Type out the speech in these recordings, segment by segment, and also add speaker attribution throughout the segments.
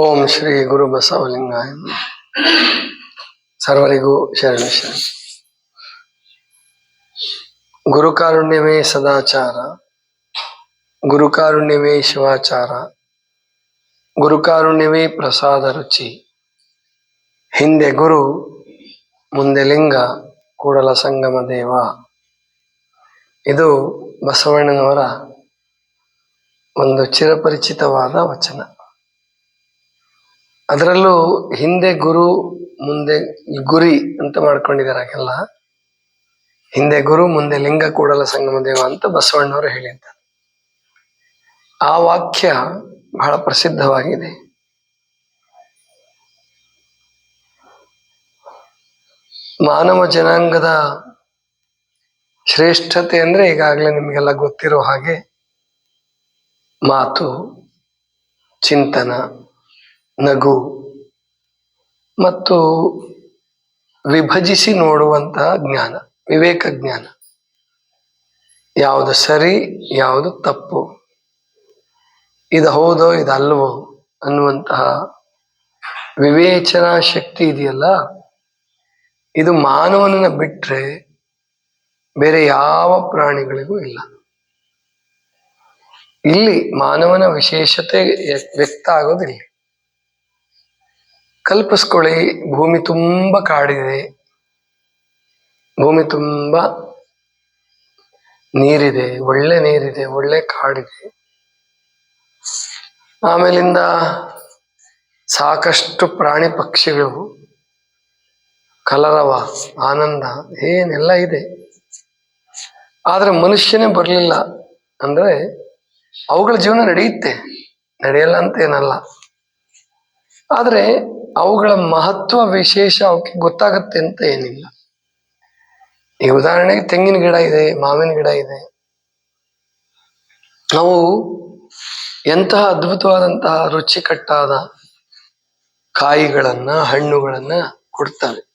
Speaker 1: ಓಂ ಶ್ರೀ ಗುರು ಬಸವಲಿಂಗಾಯ. ಸರ್ವರಿಗೂ ಶರಣ ಶರಣ. ಗುರುಕಾರುಣ್ಯವೇ ಸದಾಚಾರ ಗುರುಕಾರುಣ್ಯವೇ ಶಿವಾಚಾರ ಗುರುಕಾರುಣ್ಯವೇ ಪ್ರಸಾದ ರುಚಿ. ಹಿಂದೆ ಗುರು, ಮುಂದೆ ಲಿಂಗ, ಕೂಡಲ ಸಂಗಮ ದೇವ. ಇದು ಬಸವಣ್ಣನವರ ಒಂದು ಚಿರಪರಿಚಿತವಾದ ವಚನ. ಅದರಲ್ಲೂ ಹಿಂದೆ ಗುರು, ಮುಂದೆ ಗುರಿ ಅಂತ ಮಾಡ್ಕೊಂಡಿದ್ದಾರೆ ಹಿಂದೆ ಗುರು, ಮುಂದೆ ಲಿಂಗ ಕೂಡಲ ಸಂಗಮ ದೇವ ಅಂತ ಬಸವಣ್ಣವರು ಹೇಳಿದ್ದಾರೆ. ಆ ವಾಕ್ಯ ಬಹಳ ಪ್ರಸಿದ್ಧವಾಗಿದೆ. ಮಾನವ ಜನಾಂಗದ ಶ್ರೇಷ್ಠತೆ ಅಂದ್ರೆ ಈಗಾಗಲೇ ನಿಮಗೆಲ್ಲ ಗೊತ್ತಿರೋ ಹಾಗೆ ಮಾತು, ಚಿಂತನ ನಗು ಮತ್ತು ವಿಭಜಿಸಿ ನೋಡುವಂತಹ ಜ್ಞಾನ, ವಿವೇಕ ಜ್ಞಾನ. ಯಾವುದು ಸರಿ, ಯಾವುದು ತಪ್ಪು. ಇದು ಹೌದೋ, ಇದು ಅಲ್ವೋ ಅನ್ನುವಂತಹ ವಿವೇಚನಾ ಶಕ್ತಿ ಇದೆಯಲ್ಲ, ಇದು ಮಾನವನನ್ನ ಬಿಟ್ಟರೆ ಬೇರೆ ಯಾವ ಪ್ರಾಣಿಗಳಿಗೂ ಇಲ್ಲ. ಇಲ್ಲಿ ಮಾನವನ ವಿಶೇಷತೆ ವ್ಯಕ್ತ ಆಗೋದಿಲ್ಲ. ಕಲ್ಪಿಸ್ಕೊಳ್ಳಿ. ಭೂಮಿ ತುಂಬ ಕಾಡಿದೆ. ಭೂಮಿ ತುಂಬ ನೀರಿದೆ. ಒಳ್ಳೆ ನೀರಿದೆ. ಒಳ್ಳೆ ಕಾಡಿದೆ. ಆಮೇಲಿಂದ ಸಾಕಷ್ಟು ಪ್ರಾಣಿ ಪಕ್ಷಿಗಳು, ಕಲರವ, ಆನಂದ, ಏನೆಲ್ಲ ಇದೆ. ಆದ್ರೆ ಮನುಷ್ಯನೇ ಬರಲಿಲ್ಲ ಅಂದ್ರೆ ಅವುಗಳ ಜೀವನ ನಡೆಯುತ್ತೆ. ನಡೆಯಲ್ಲ ಅಂತ ಏನಲ್ಲ. ಆದ್ರೆ ಅವುಗಳ ಮಹತ್ವ ವಿಶೇಷ ಅವಕ್ಕೆ ಗೊತ್ತಾಗತ್ತೆ ಅಂತ ಏನಿಲ್ಲ. ಈ ಉದಾಹರಣೆಗೆ ತೆಂಗಿನ ಗಿಡ ಇದೆ, ಮಾವಿನ ಗಿಡ ಇದೆ. ಅವು ಎಂತಹ ಅದ್ಭುತವಾದಂತಹ ರುಚಿಕಟ್ಟಾದ ಕಾಯಿಗಳನ್ನ, ಹಣ್ಣುಗಳನ್ನ ಕೊಡ್ತವೆ.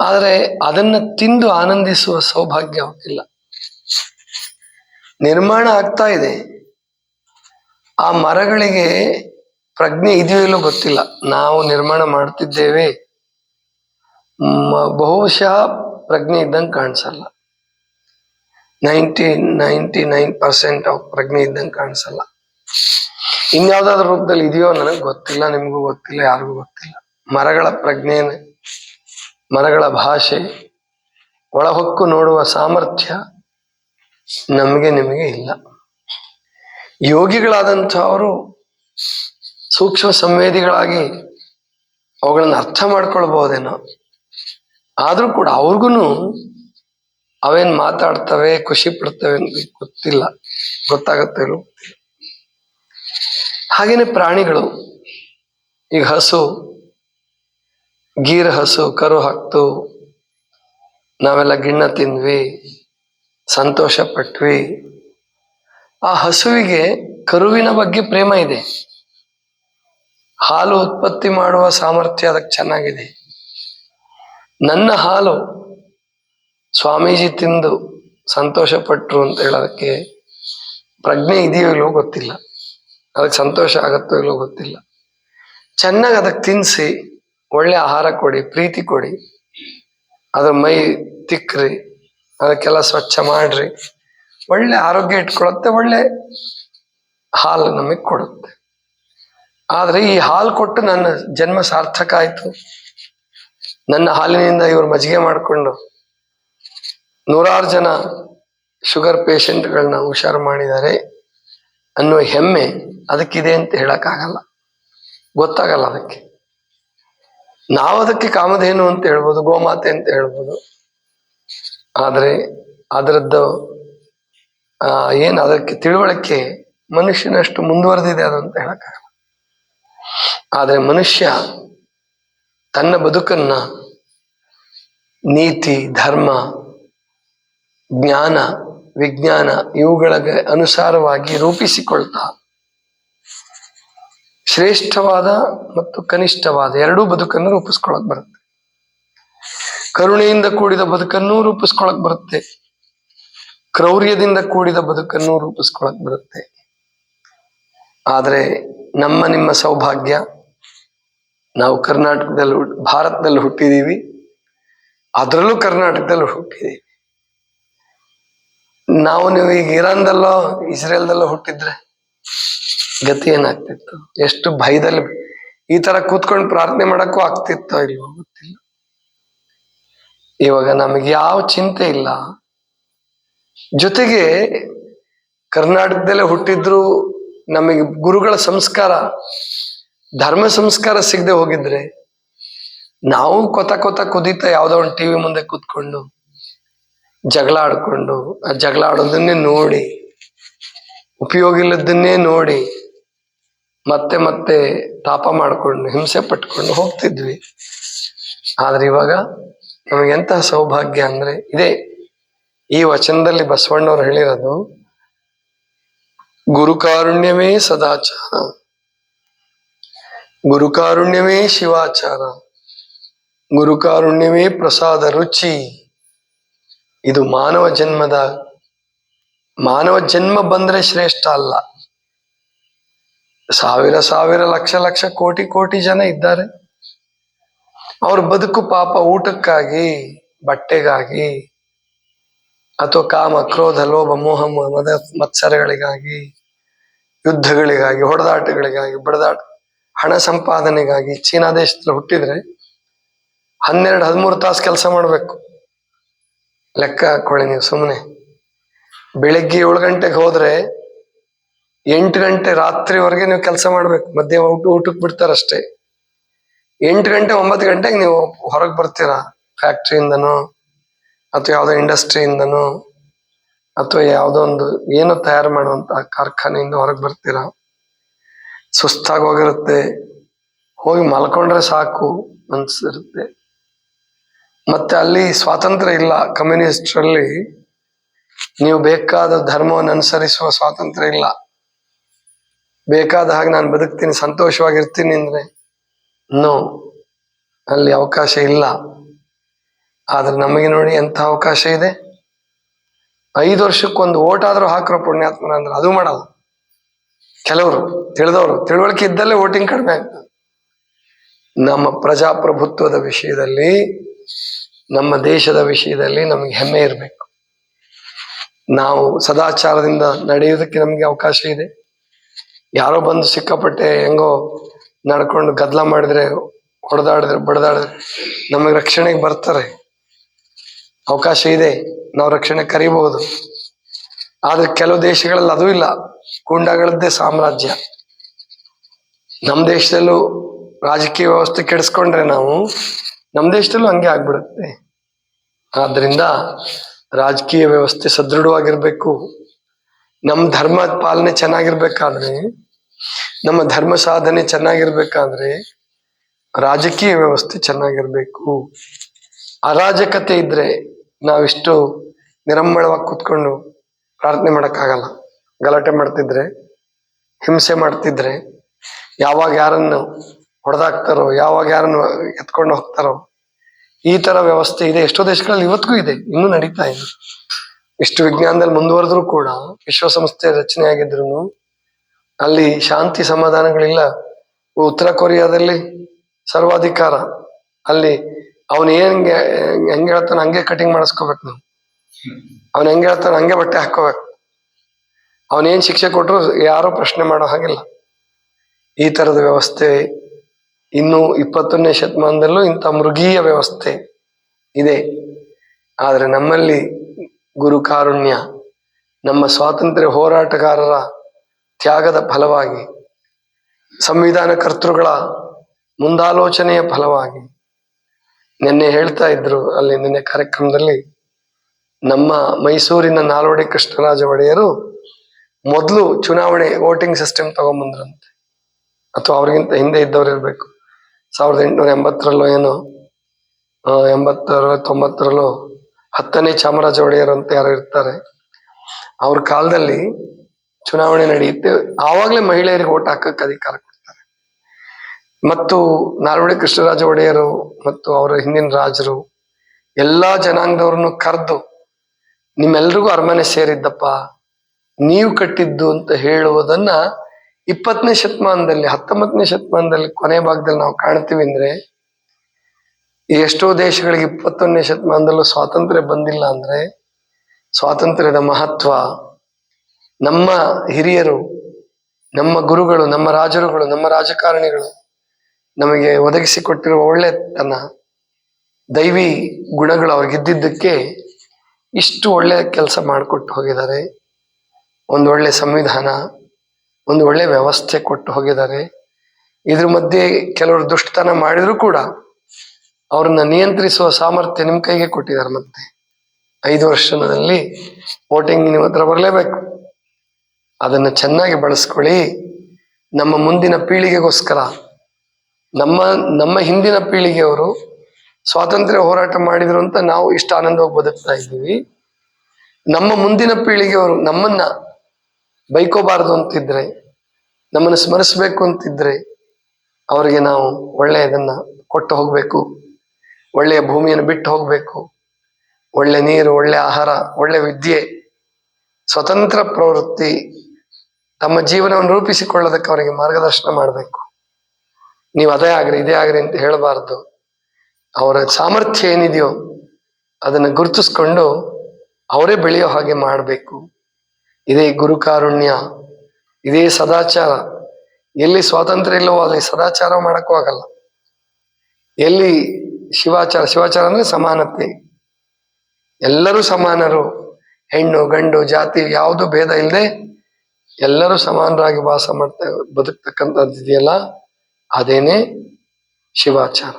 Speaker 1: ಆದರೆ ಅದನ್ನ ತಿಂದು ಆನಂದಿಸುವ ಸೌಭಾಗ್ಯ ಅವಕ್ಕಿಲ್ಲ. ನಿರ್ಮಾಣ ಆಗ್ತಾ ಇದೆ. ಆ ಮರಗಳಿಗೆ ಪ್ರಜ್ಞೆ ಇದೆಯೋ ಇಲ್ಲೋ ಗೊತ್ತಿಲ್ಲ. ನಾವು ನಿರ್ಮಾಣ ಮಾಡ್ತಿದ್ದೇವೆ. ಬಹುಶಃ ಪ್ರಜ್ಞೆ ಇದ್ದಂಗೆ ಕಾಣಿಸಲ್ಲ. Ninety ninety nine percent of ಪ್ರಜ್ಞೆ ಇದ್ದಂಗೆ ಕಾಣಿಸಲ್ಲ. ಇನ್ಯಾವ್ದಾದ್ರು ರೂಪದಲ್ಲಿ ಇದೆಯೋ ನನಗೆ ಗೊತ್ತಿಲ್ಲ, ನಿಮಗೂ ಗೊತ್ತಿಲ್ಲ, ಯಾರಿಗೂ ಗೊತ್ತಿಲ್ಲ. ಮರಗಳ ಪ್ರಜ್ಞೆ ಮರಗಳ ಭಾಷೆ, ಒಳಹೊಕ್ಕು ನೋಡುವ ಸಾಮರ್ಥ್ಯ ನಮಗೆ ನಿಮಗೆ ಇಲ್ಲ. ಯೋಗಿಗಳಾದಂಥವರು ಸೂಕ್ಷ್ಮ ಸಂವೇದಿಗಳಾಗಿ ಅವುಗಳನ್ನು ಅರ್ಥ ಮಾಡ್ಕೊಳ್ಬಹುದೇನೋ ಆದರೂ ಕೂಡ ಅವ್ರಿಗೂ ಅವೇನ್ ಮಾತಾಡ್ತವೆ, ಖುಷಿ ಪಡ್ತವೆ ಅಂತ ಗೊತ್ತಿಲ್ಲ. ಗೊತ್ತಾಗತ್ತೆ. ಹಾಗೇನೆ ಪ್ರಾಣಿಗಳು. ಈಗ ಹಸು, ಗೀರ್ ಹಸು, ಕರು ಹಾಕ್ತು, ನಾವೆಲ್ಲ ಗಿಣ್ಣ ತಿಂದ್ವಿ, ಸಂತೋಷ ಪಟ್ವಿ. ಆ ಹಸುವಿಗೆ ಕರುವಿನ ಬಗ್ಗೆ ಪ್ರೇಮ ಇದೆ. ಹಾಲು ಉತ್ಪತ್ತಿ ಮಾಡುವ ಸಾಮರ್ಥ್ಯ ಅದಕ್ಕೆ ಚೆನ್ನಾಗಿದೆ. ನನ್ನ ಹಾಲು ಸ್ವಾಮೀಜಿ ತಿಂದು ಸಂತೋಷ ಪಟ್ರು ಅಂತ ಹೇಳೋದಕ್ಕೆ ಪ್ರಜ್ಞೆ ಇದೆಯೋ ಇಲ್ಲೋ ಗೊತ್ತಿಲ್ಲ. ಅದಕ್ಕೆ ಸಂತೋಷ ಆಗತ್ತೋ ಇಲ್ಲೋ ಗೊತ್ತಿಲ್ಲ. ಚೆನ್ನಾಗಿ ಅದಕ್ಕೆ ತಿನ್ನಿಸಿ ಒಳ್ಳೆ ಆಹಾರ ಕೊಡಿ, ಪ್ರೀತಿ ಕೊಡಿ. ಅದ್ರ ಮೈ ತಿಕ್ಕ್ರಿ ಅದಕ್ಕೆಲ್ಲ ಸ್ವಚ್ಛ ಮಾಡ್ರಿ. ಒಳ್ಳೆ ಆರೋಗ್ಯ ಇಟ್ಕೊಳತ್ತೆ ಒಳ್ಳೆ ಹಾಲು ನಮಗೆ ಕೊಡುತ್ತೆ. ಆದ್ರೆ ಈ ಹಾಲು ಕೊಟ್ಟು ನನ್ನ ಜನ್ಮ ಸಾರ್ಥಕ ಆಯ್ತು. ನನ್ನ ಹಾಲಿನಿಂದ ಇವರು ಮಜ್ಜಿಗೆ ಮಾಡಿಕೊಂಡು ನೂರಾರು ಜನ ಶುಗರ್ ಪೇಷಂಟ್ಗಳನ್ನ ಹುಷಾರು ಮಾಡಿದ್ದಾರೆ ಅನ್ನುವ ಹೆಮ್ಮೆ ಅದಕ್ಕಿದೆ ಅಂತ ಹೇಳಕ್ಕಾಗಲ್ಲ. ಗೊತ್ತಾಗಲ್ಲ ಅದಕ್ಕೆ. ನಾವು ಅದಕ್ಕೆ ಕಾಮಧೇನು ಅಂತ ಹೇಳ್ಬೋದು, ಗೋಮಾತೆ ಅಂತ ಹೇಳ್ಬೋದು. ಆದರೆ ಅದರದ್ದು ಏನು ಅದಕ್ಕೆ ತಿಳುವಳಿಕೆ ಮನುಷ್ಯನಷ್ಟು ಮುಂದುವರೆದಿದೆ ಅದು ಅಂತ ಹೇಳಕ್ಕಾಗಲ್ಲ. ಆದ್ರೆ ಮನುಷ್ಯ ತನ್ನ ಬದುಕನ್ನ ನೀತಿ, ಧರ್ಮ, ಜ್ಞಾನ, ವಿಜ್ಞಾನ ಇವುಗಳ ಅನುಸಾರವಾಗಿ ರೂಪಿಸಿಕೊಳ್ತಾ ಶ್ರೇಷ್ಠವಾದ ಮತ್ತು ಕನಿಷ್ಠವಾದ ಎರಡೂ ಬದುಕನ್ನು ರೂಪಿಸ್ಕೊಳಕ್ ಬರುತ್ತೆ. ಕರುಣೆಯಿಂದ ಕೂಡಿದ ಬದುಕನ್ನು ರೂಪಿಸ್ಕೊಳಕ್ ಬರುತ್ತೆ. ಕ್ರೌರ್ಯದಿಂದ ಕೂಡಿದ ಬದುಕನ್ನು ರೂಪಿಸ್ಕೊಳಕ್ ಬರುತ್ತೆ. ಆದರೆ ನಮ್ಮ ನಿಮ್ಮ ಸೌಭಾಗ್ಯ ನಾವು ಕರ್ನಾಟಕದಲ್ಲಿ ಭಾರತದಲ್ಲಿ ಹುಟ್ಟಿದೀವಿ. ಅದರಲ್ಲೂ ಕರ್ನಾಟಕದಲ್ಲಿ ಹುಟ್ಟಿದೀವಿ. ನಾವು ನೀವು ಈಗ ಇರಾನ್ದಲ್ಲೋ, ಇಸ್ರೇಲ್ದಲ್ಲೋ ಹುಟ್ಟಿದ್ರೆ ಗತಿ ಏನಾಗ್ತಿತ್ತು? ಎಷ್ಟು ಭಯದಲ್ಲಿ ಈ ತರ ಕೂತ್ಕೊಂಡು ಪ್ರಾರ್ಥನೆ ಮಾಡಕ್ಕೂ ಆಗ್ತಿತ್ತು ಇಲ್ವೋ ಗೊತ್ತಿಲ್ಲ. ಇವಾಗ ನಮಗೆ ಯಾವ ಚಿಂತೆ ಇಲ್ಲ. ಜೊತೆಗೆ ಕರ್ನಾಟಕದಲ್ಲೇ ಹುಟ್ಟಿದ್ರು ನಮಗೆ ಗುರುಗಳ ಸಂಸ್ಕಾರ ಧರ್ಮ ಸಂಸ್ಕಾರ ಸಿಗದೆ ಹೋಗಿದ್ರೆ ನಾವು ಕೊತ ಕೊತ ಕುದೀತಾ ಯಾವ್ದೋ ಒಂದು ಟಿವಿ ಮುಂದೆ ಕೂತ್ಕೊಂಡು ಜಗಳ ಆಡ್ಕೊಂಡು, ಆ ಜಗಳ ಆಡೋದನ್ನೇ ನೋಡಿ, ಉಪಯೋಗ ಇಲ್ಲದನ್ನೇ ನೋಡಿ, ಮತ್ತೆ ಮತ್ತೆ ತಾಪ ಮಾಡ್ಕೊಂಡು, ಹಿಂಸೆ ಪಟ್ಕೊಂಡು ಹೋಗ್ತಿದ್ವಿ. ಆದ್ರೆ ಇವಾಗ ನಮಗೆ ಎಂತಹ ಸೌಭಾಗ್ಯ ಅಂದ್ರೆ ಇದೇ, ಈ ವಚನದಲ್ಲಿ ಬಸವಣ್ಣವ್ರು ಹೇಳಿರೋದು ಗುರುಕಾರುಣ್ಯವೇ ಸದಾಚಾರ. ಗುರುಕಾರುಣ್ಯವೇ ಶಿವಾಚಾರ ಗುರುಕಾರುಣ್ಯವೇ ಪ್ರಸಾದ ರುಚಿ. ಇದು ಮಾನವ ಜನ್ಮದ, ಮಾನವ ಜನ್ಮ ಬಂದ್ರೆ ಶ್ರೇಷ್ಠ ಅಲ್ಲ. ಸಾವಿರ ಸಾವಿರ ಲಕ್ಷ ಲಕ್ಷ ಕೋಟಿ ಕೋಟಿ ಜನ ಇದ್ದಾರೆ. ಅವ್ರ ಬದುಕು ಪಾಪ ಊಟಕ್ಕಾಗಿ, ಬಟ್ಟೆಗಾಗಿ, ಅಥವಾ ಕಾಮ, ಕ್ರೋಧ, ಲೋಭ, ಮೋಹ, ಮದ, ಮತ್ಸರಗಳಿಗಾಗಿ, ಯುದ್ಧಗಳಿಗಾಗಿ, ಹೊಡೆದಾಟಗಳಿಗಾಗಿ, ಬಡದಾಟ ಹಣ ಸಂಪಾದನೆಗಾಗಿ ಚೀನಾ ದೇಶದಲ್ಲಿ ಹುಟ್ಟಿದ್ರೆ ಹನ್ನೆರಡು, ಹದಿಮೂರು ತಾಸು ಕೆಲಸ ಮಾಡಬೇಕು. ಲೆಕ್ಕ ಹಾಕೊಳ್ಳಿ ನೀವು ಸುಮ್ಮನೆ ಬೆಳಿಗ್ಗೆ ಏಳು ಗಂಟೆಗೆ ಹೋದ್ರೆ ಎಂಟು ಗಂಟೆ ರಾತ್ರಿವರೆಗೆ ನೀವು ಕೆಲಸ ಮಾಡ್ಬೇಕು. ಮಧ್ಯೆ ಊಟ, ಊಟಕ್ಕೆ ಬಿಡ್ತಾರಷ್ಟೇ. ಎಂಟು ಗಂಟೆ, ಒಂಬತ್ತು ಗಂಟೆಗೆ ನೀವು ಹೊರಗೆ ಬರ್ತೀರಾ? ಫ್ಯಾಕ್ಟ್ರಿಯಿಂದನೋ, ಅಥವಾ ಯಾವುದೋ ಇಂಡಸ್ಟ್ರಿಯಿಂದನೋ, ಅಥವಾ ಯಾವುದೋ ಒಂದು ಏನು ತಯಾರು ಮಾಡುವಂತ ಕಾರ್ಖಾನೆಯಿಂದ ಹೊರಗೆ ಬರ್ತೀರಾ? ಸುಸ್ತಾಗಿ ಹೋಗಿರುತ್ತೆ ಹೋಗಿ ಮಲ್ಕೊಂಡ್ರೆ ಸಾಕು ಅನ್ಸಿರುತ್ತೆ. ಮತ್ತೆ ಅಲ್ಲಿ ಸ್ವಾತಂತ್ರ್ಯ ಇಲ್ಲ ಕಮ್ಯುನಿಸ್ಟ್ರಲ್ಲಿ. ನೀವು ಬೇಕಾದ ಧರ್ಮವನ್ನು ಅನುಸರಿಸುವ ಸ್ವಾತಂತ್ರ್ಯ ಇಲ್ಲ. ಬೇಕಾದ ಹಾಗೆ ನಾನು ಬದುಕ್ತೀನಿ, ಸಂತೋಷವಾಗಿರ್ತೀನಿ ಅಂದ್ರೆ ನೋ, ಅಲ್ಲಿ ಅವಕಾಶ ಇಲ್ಲ. ಆದ್ರೆ ನಮಗೆ ನೋಡಿ ಎಂಥ ಅವಕಾಶ ಇದೆ? ಐದು ವರ್ಷಕ್ಕೊಂದು ಓಟ್ ಆದ್ರೂ ಹಾಕ್ರೋ ಪುಣ್ಯಾತ್ಮನ ಅಂದ್ರೆ ಅದು ಮಾಡಲ್ಲ. ಕೆಲವರು ತಿಳಿದವರು ತಿಳುವಳಿಕೆ ಇದ್ದಲ್ಲೇ ವೋಟಿಂಗ್ ಕಡಿಮೆ ಆಗ್ತದೆ. ನಮ್ಮ ಪ್ರಜಾಪ್ರಭುತ್ವದ ವಿಷಯದಲ್ಲಿ, ನಮ್ಮ ದೇಶದ ವಿಷಯದಲ್ಲಿ ನಮಗೆ ಹೆಮ್ಮೆ ಇರಬೇಕು. ನಾವು ಸದಾಚಾರದಿಂದ ನಡೆಯುವುದಕ್ಕೆ ನಮಗೆ ಅವಕಾಶ ಇದೆ. ಯಾರೋ ಬಂದು ಸಿಕ್ಕಾಪಟ್ಟೆ ಹೆಂಗೋ ನಡ್ಕೊಂಡು ಗದ್ದಲ ಮಾಡಿದ್ರೆ, ಹೊಡೆದಾಡಿದ್ರೆ, ಬಡದಾಡಿದ್ರೆ ನಮಗೆ ರಕ್ಷಣೆಗೆ ಬರ್ತಾರೆ. ಅವಕಾಶ ಇದೆ. ನಾವು ರಕ್ಷಣೆ ಕರಿಬಹುದು. ಆದ್ರೆ ಕೆಲವು ದೇಶಗಳಲ್ಲಿ ಅದು ಇಲ್ಲ. ಗೂಂಡಾಗಳದ್ದೇ ಸಾಮ್ರಾಜ್ಯ. ನಮ್ಮ ದೇಶದಲ್ಲೂ ರಾಜಕೀಯ ವ್ಯವಸ್ಥೆ ಕೆಡಿಸ್ಕೊಂಡ್ರೆ ನಾವು ನಮ್ಮ ದೇಶದಲ್ಲೂ ಹಂಗೆ ಆಗ್ಬಿಡುತ್ತೆ. ಆದ್ರಿಂದ ರಾಜಕೀಯ ವ್ಯವಸ್ಥೆ ಸದೃಢವಾಗಿರ್ಬೇಕು. ನಮ್ಮ ಧರ್ಮ ಪಾಲನೆ ಚೆನ್ನಾಗಿರ್ಬೇಕಾದ್ರೆ, ನಮ್ಮ ಧರ್ಮ ಸಾಧನೆ ಚೆನ್ನಾಗಿರ್ಬೇಕಾದ್ರೆ ರಾಜಕೀಯ ವ್ಯವಸ್ಥೆ ಚೆನ್ನಾಗಿರ್ಬೇಕು. ಅರಾಜಕತೆ ಇದ್ರೆ ನಾವಿಷ್ಟು ನಿರಂಬಳವಾಗಿ ಕೂತ್ಕೊಂಡು ಪ್ರಾರ್ಥನೆ ಮಾಡಕ್ಕಾಗಲ್ಲ. ಗಲಾಟೆ ಮಾಡ್ತಿದ್ರೆ, ಹಿಂಸೆ ಮಾಡ್ತಿದ್ರೆ, ಯಾವಾಗ ಯಾರನ್ನು ಹೊಡೆದಾಕ್ತಾರೋ, ಯಾವಾಗ ಯಾರನ್ನು ಎತ್ಕೊಂಡು ಹೋಗ್ತಾರೋ, ಈ ತರ ವ್ಯವಸ್ಥೆ ಇದೆ. ಎಷ್ಟೋ ದೇಶಗಳಲ್ಲಿ ಇವತ್ತಿಗೂ ಇದೆ, ಇನ್ನೂ ನಡೀತಾ ಇದೆ. ಇಷ್ಟು ವಿಜ್ಞಾನದಲ್ಲಿ ಮುಂದುವರೆದ್ರು ಕೂಡ, ವಿಶ್ವಸಂಸ್ಥೆ ರಚನೆ ಆಗಿದ್ರು ಅಲ್ಲಿ ಶಾಂತಿ ಸಮಾಧಾನಗಳಿಲ್ಲ. ಉತ್ತರ ಕೊರಿಯಾದಲ್ಲಿ ಸರ್ವಾಧಿಕಾರ, ಅಲ್ಲಿ ಅವನ್ ಏನ್ ಹೆಂಗ್ ಹೇಳ್ತಾನೆ ಹಂಗೆ ಕಟಿಂಗ್ ಮಾಡಿಸ್ಕೋಬೇಕು ನಾವು. ಅವನ್ ಹೆಂಗ್ ಹೇಳ್ತಾನೆ ಹಂಗೆ ಬಟ್ಟೆ ಹಾಕೋಬೇಕು ಅವನೇನ್ ಶಿಕ್ಷೆ ಕೊಟ್ಟರು ಯಾರು ಪ್ರಶ್ನೆ ಮಾಡೋ ಹಾಗಿಲ್ಲ. ಈ ತರದ ವ್ಯವಸ್ಥೆ ಇನ್ನು ಇಪ್ಪತ್ತೊಂದನೇ ಶತಮಾನದಲ್ಲೂ ಇಂಥ ಮೃಗೀಯ ವ್ಯವಸ್ಥೆ ಇದೆ. ಆದರೆ ನಮ್ಮಲ್ಲಿ ಗುರು ಕಾರುಣ್ಯ, ನಮ್ಮ ಸ್ವಾತಂತ್ರ್ಯ ಹೋರಾಟಗಾರರ ತ್ಯಾಗದ ಫಲವಾಗಿ, ಸಂವಿಧಾನ ಕರ್ತೃಗಳ ಮುಂದಾಲೋಚನೆಯ ಫಲವಾಗಿ ನಿನ್ನೆ ಹೇಳ್ತಾ ಇದ್ರು ಅಲ್ಲಿ ನಿನ್ನೆ ಕಾರ್ಯಕ್ರಮದಲ್ಲಿ ನಮ್ಮ ಮೈಸೂರಿನ ನಾಲ್ವಡಿ ಕೃಷ್ಣರಾಜ ಒಡೆಯರು ಮೊದಲು ಚುನಾವಣೆ ವೋಟಿಂಗ್ ಸಿಸ್ಟಮ್ ತಗೊಂಬಂದ್ರಂತೆ. ಅಥವಾ ಅವ್ರಿಗಿಂತ ಹಿಂದೆ ಇದ್ದವ್ರು ಇರಬೇಕು. ಸಾವಿರದ ಎಂಟುನೂರ ಎಂಬತ್ತರಲ್ಲೋ ಏನೋ ಎಂಬತ್ತರ ತೊಂಬತ್ತರಲ್ಲೋ ಹತ್ತನೇ ಚಾಮರಾಜ ಒಡೆಯರ್ ಅಂತ ಯಾರು ಇರ್ತಾರೆ. ಅವ್ರ ಕಾಲದಲ್ಲಿ ಚುನಾವಣೆ ನಡೆಯುತ್ತೆ. ಆವಾಗಲೇ ಮಹಿಳೆಯರಿಗೆ ಓಟ್ ಹಾಕಕ್ಕೆ ಅಧಿಕಾರ ಕೊಡ್ತಾರೆ. ಮತ್ತು ನಾಲ್ವಡಿ ಕೃಷ್ಣರಾಜ ಒಡೆಯರು ಮತ್ತು ಅವರ ಹಿಂದಿನ ರಾಜರು, ಎಲ್ಲಾ ಜನಾಂಗದವ್ರನ್ನು ಕರೆದು ನಿಮ್ಮೆಲ್ರಿಗೂ ಅರಮನೆ ಸೇರಿದ್ದಪ್ಪ. ನೀವು ಕಟ್ಟಿದ್ದು ಅಂತ ಹೇಳುವುದನ್ನ ಇಪ್ಪತ್ತನೇ ಶತಮಾನದಲ್ಲಿ, ಹತ್ತೊಂಬತ್ತನೇ ಶತಮಾನದಲ್ಲಿ ಕೊನೆ ಭಾಗದಲ್ಲಿ ನಾವು ಕಾಣ್ತೀವಿ ಅಂದ್ರೆ ಎಷ್ಟೋ ದೇಶಗಳಿಗೆ ಇಪ್ಪತ್ತೊಂದನೇ ಶತಮಾನದಲ್ಲೂ ಸ್ವಾತಂತ್ರ್ಯ ಬಂದಿಲ್ಲ ಅಂದ್ರೆ, ಸ್ವಾತಂತ್ರ್ಯದ ಮಹತ್ವ ನಮ್ಮ ಹಿರಿಯರು, ನಮ್ಮ ಗುರುಗಳು, ನಮ್ಮ ರಾಜರುಗಳು, ನಮ್ಮ ರಾಜಕಾರಣಿಗಳು ನಮಗೆ ಒದಗಿಸಿಕೊಟ್ಟಿರುವ ಒಳ್ಳೆತನ, ದೈವಿ ಗುಣಗಳು ಅವ್ರಿಗಿದ್ದಿದ್ದಕ್ಕೆ ಇಷ್ಟು ಒಳ್ಳೆಯ ಕೆಲಸ ಮಾಡಿಕೊಟ್ಟು ಹೋಗಿದ್ದಾರೆ. ಒಂದು ಒಳ್ಳೆ ಸಂವಿಧಾನ, ಒಂದು ಒಳ್ಳೆ ವ್ಯವಸ್ಥೆ ಕೊಟ್ಟು ಹೋಗಿದ್ದಾರೆ. ಇದ್ರ ಮಧ್ಯೆ ಕೆಲವರು ದುಷ್ಟತನ ಮಾಡಿದ್ರು ಕೂಡ ಅವ್ರನ್ನ ನಿಯಂತ್ರಿಸುವ ಸಾಮರ್ಥ್ಯ ನಿಮ್ಮ ಕೈಗೆ ಕೊಟ್ಟಿದ್ದಾರೆ ಮತ್ತೆ. ಐದು ವರ್ಷದಲ್ಲಿ ವೋಟಿಂಗ್ ನಿಮ್ಮ ಹತ್ರ ಬರಲೇಬೇಕು. ಅದನ್ನು ಚೆನ್ನಾಗಿ ಬಳಸ್ಕೊಳ್ಳಿ. ನಮ್ಮ ಮುಂದಿನ ಪೀಳಿಗೆಗೋಸ್ಕರ, ನಮ್ಮ ನಮ್ಮ ಹಿಂದಿನ ಪೀಳಿಗೆಯವರು ಸ್ವಾತಂತ್ರ್ಯ ಹೋರಾಟ ಮಾಡಿದ್ರು ಅಂತ ನಾವು ಇಷ್ಟ ಆನಂದವಾಗಿ ಬದುಕ್ತಾ ಇದ್ದೀವಿ. ನಮ್ಮ ಮುಂದಿನ ಪೀಳಿಗೆಯವರು ನಮ್ಮನ್ನ ಬೈಕೋಬಾರದು ಅಂತಿದ್ರೆ, ನಮ್ಮನ್ನು ಸ್ಮರಿಸಬೇಕು ಅಂತಿದ್ರೆ ಅವರಿಗೆ ನಾವು ಒಳ್ಳೆಯದನ್ನ ಕೊಟ್ಟು ಹೋಗಬೇಕು. ಒಳ್ಳೆಯ ಭೂಮಿಯನ್ನು ಬಿಟ್ಟು ಹೋಗಬೇಕು. ಒಳ್ಳೆ ನೀರು, ಒಳ್ಳೆ ಆಹಾರ, ಒಳ್ಳೆ ವಿದ್ಯೆ, ಸ್ವತಂತ್ರ ಪ್ರವೃತ್ತಿ ತಮ್ಮ ಜೀವನವನ್ನು ರೂಪಿಸಿಕೊಳ್ಳೋದಕ್ಕೆ ಅವರಿಗೆ ಮಾರ್ಗದರ್ಶನ ಮಾಡಬೇಕು. ನೀವು ಅದೇ ಆಗ್ರಿ, ಇದೇ ಆಗ್ರಿ ಅಂತ ಹೇಳಬಾರ್ದು. ಅವರ ಸಾಮರ್ಥ್ಯ ಏನಿದೆಯೋ ಅದನ್ನು ಗುರುತಿಸ್ಕೊಂಡು ಅವರೇ ಬೆಳೆಯೋ ಹಾಗೆ ಮಾಡಬೇಕು. ಇದೇ ಗುರುಕಾರುಣ್ಯ ಇದೇ ಸದಾಚಾರ. ಎಲ್ಲಿ ಸ್ವಾತಂತ್ರ್ಯ ಇಲ್ಲವೋ ಅಲ್ಲಿ ಸದಾಚಾರ ಮಾಡಕ್ಕೂ ಆಗಲ್ಲ. ಎಲ್ಲಿ ಶಿವಾಚಾರ ಶಿವಾಚಾರ ಅಂದ್ರೆ ಸಮಾನತೆ. ಎಲ್ಲರೂ ಸಮಾನರು. ಹೆಣ್ಣು, ಗಂಡು, ಜಾತಿ, ಯಾವುದು ಭೇದ ಇಲ್ಲದೆ ಎಲ್ಲರೂ ಸಮಾನರಾಗಿ ವಾಸ ಮಾಡ್ತಾ ಬದುಕ್ತಕ್ಕಂಥದ್ದು ಇದೆಯಲ್ಲ, ಅದೇನೆ ಶಿವಾಚಾರ.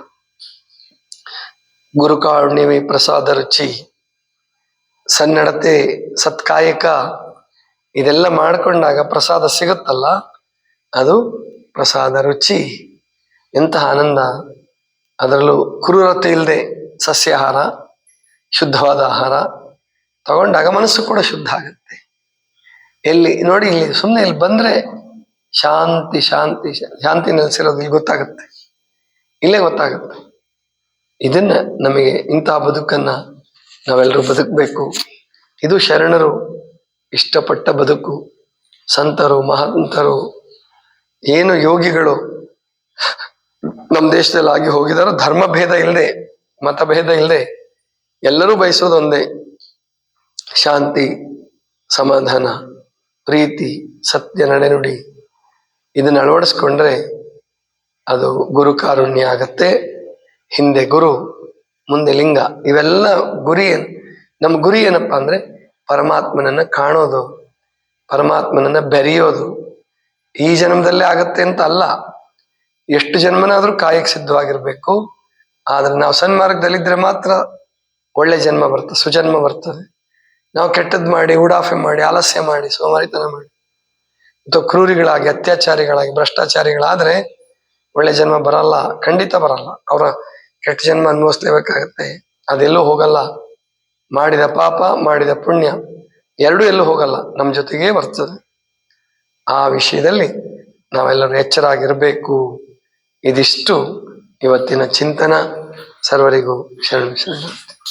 Speaker 1: ಗುರುಕಾರುಣ್ಯಮಿ ಪ್ರಸಾದ ರುಚಿ. ಸನ್ನಡತೆ ಸತ್ಕಾಯಕ. ಇದೆಲ್ಲ ಮಾಡಿಕೊಂಡಾಗ ಪ್ರಸಾದ ಸಿಗುತ್ತಲ್ಲ? ಅದು ಪ್ರಸಾದ ರುಚಿ. ಎಂತಹ ಆನಂದ. ಅದರಲ್ಲೂ ಕ್ರೂರತೆ ಇಲ್ಲದೆ ಸಸ್ಯಾಹಾರ, ಶುದ್ಧವಾದ ಆಹಾರ. ತಗೊಂಡಾಗ ಮನಸ್ಸು ಕೂಡ ಶುದ್ಧ ಆಗುತ್ತೆ. ಎಲ್ಲಿ, ನೋಡಿ ಇಲ್ಲಿ ಸುಮ್ಮನೆ ಇಲ್ಲಿ ಬಂದ್ರೆ ಶಾಂತಿ ಶಾಂತಿ ಶಾಂತಿ ನೆಲೆಸಿರೋದು ಇಲ್ಲಿ ಗೊತ್ತಾಗುತ್ತೆ. ಇಲ್ಲೇ ಗೊತ್ತಾಗುತ್ತೆ. ಇದನ್ನ ನಮಗೆ ಇಂತಹ ಬದುಕನ್ನ ನಾವೆಲ್ಲರೂ ಬದುಕಬೇಕು. ಇದು ಶರಣರು ಇಷ್ಟಪಟ್ಟ ಬದುಕು, ಸಂತರು, ಮಹಂತರು, ಏನು ಯೋಗಿಗಳು ನಮ್ಮ ದೇಶದಲ್ಲಿ ಆಗಿ ಹೋಗಿದಾರೋ ಧರ್ಮ ಭೇದ ಇಲ್ಲದೆ ಮತಭೇದ ಇಲ್ಲದೆ ಎಲ್ಲರೂ ಬಯಸೋದೊಂದೇ ಶಾಂತಿ, ಸಮಾಧಾನ, ಪ್ರೀತಿ, ಸತ್ಯ ನಡೆನುಡಿ. ಇದನ್ನ ಅಳವಡಿಸ್ಕೊಂಡ್ರೆ ಅದು ಗುರು ಕಾರುಣ್ಯ ಆಗತ್ತೆ. ಹಿಂದೆ ಗುರು, ಮುಂದೆ ಲಿಂಗ, ಇವೆಲ್ಲ ಗುರಿ ನಮ್ಮ ಗುರಿ ಏನಪ್ಪಾ ಅಂದ್ರೆ ಪರಮಾತ್ಮನನ್ನ ಕಾಣೋದು, ಪರಮಾತ್ಮನನ್ನ ಬೆರೆಯೋದು ಈ ಜನ್ಮದಲ್ಲೇ ಆಗತ್ತೆ ಅಂತ ಅಲ್ಲ. ಎಷ್ಟು ಜನ್ಮನಾದ್ರೂ ಕಾಯಕ್ಕೆ ಸಿದ್ಧವಾಗಿರ್ಬೇಕು. ಆದ್ರೆ ನಾವು ಸನ್ಮಾರ್ಗದಲ್ಲಿದ್ರೆ ಮಾತ್ರ ಒಳ್ಳೆ ಜನ್ಮ ಬರ್ತದೆ, ಸುಜನ್ಮ ಬರ್ತದೆ. ನಾವು ಕೆಟ್ಟದ್ ಮಾಡಿ ಉಡಾಫೆ ಮಾಡಿ, ಆಲಸ್ಯ ಮಾಡಿ, ಸೋಮಾರಿತನ ಮಾಡಿ. ಅಥವಾ ಕ್ರೂರಿಗಳಾಗಿ, ಅತ್ಯಾಚಾರಿಗಳಾಗಿ, ಭ್ರಷ್ಟಾಚಾರಿಗಳಾದ್ರೆ ಒಳ್ಳೆ ಜನ್ಮ ಬರಲ್ಲ, ಖಂಡಿತ ಬರಲ್ಲ. ಅವರ ಕೆಟ್ಟ ಜನ್ಮ ಅನುಭವಿಸ್ಲೇಬೇಕಾಗತ್ತೆ ಅದೆಲ್ಲೂ ಹೋಗಲ್ಲ. ಮಾಡಿದ ಪಾಪ, ಮಾಡಿದ ಪುಣ್ಯ ಎರಡೂ ಎಲ್ಲೂ ಹೋಗಲ್ಲ ನಮ್ಮ ಜೊತೆಗೇ ಬರ್ತದೆ. ಆ ವಿಷಯದಲ್ಲಿ ನಾವೆಲ್ಲರೂ ಎಚ್ಚರಾಗಿರಬೇಕು. ಇದಿಷ್ಟು ಇವತ್ತಿನ ಚಿಂತನ. ಸರ್ವರಿಗೂ ಶರಣ ಶರಣ.